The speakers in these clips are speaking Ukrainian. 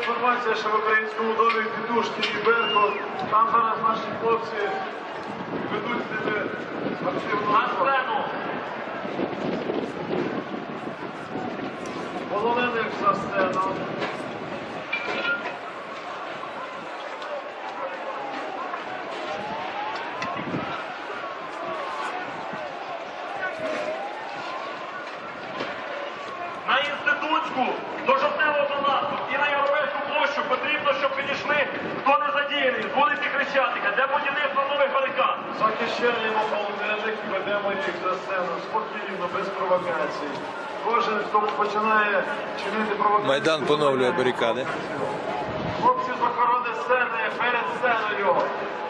інформація, що в українському домі Петушки і Берко, там зараз наші хлопці ведуть з ними активну сцену. Полонених за сцену. На інститутську до жовтневого палацу і на Яровецьку площу потрібно, щоб підійшли, хто не задіяний, з вулиці Хрещатика, для будівництва нових барикад. Захищаємо полонених і ведемо їх за сцену спокійно, без провокацій. Кожен, хто починає чинити провокації... Майдан поновлює барикади. Хлопці з охорони сцени перед сценою.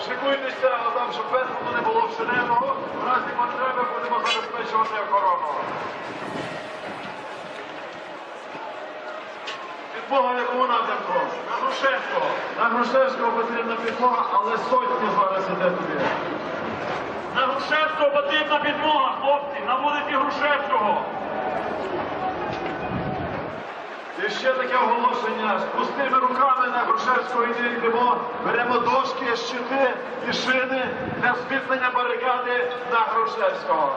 Шикуйтеся, там, щоб весело не було вчиненого. В разі потреби будемо забезпечувати охорону. Підмога якому напрямку? На Грушевського. На Грушевського потрібна підмога, але сотні зараз іде туди. На Грушевського потрібна підмога, хлопці, на вулиці Грушевського. І ще таке оголошення. З пустими руками на Грушевського йде йдемо. Беремо дошки, щити і шини для зміцнення барикади на Грушевського.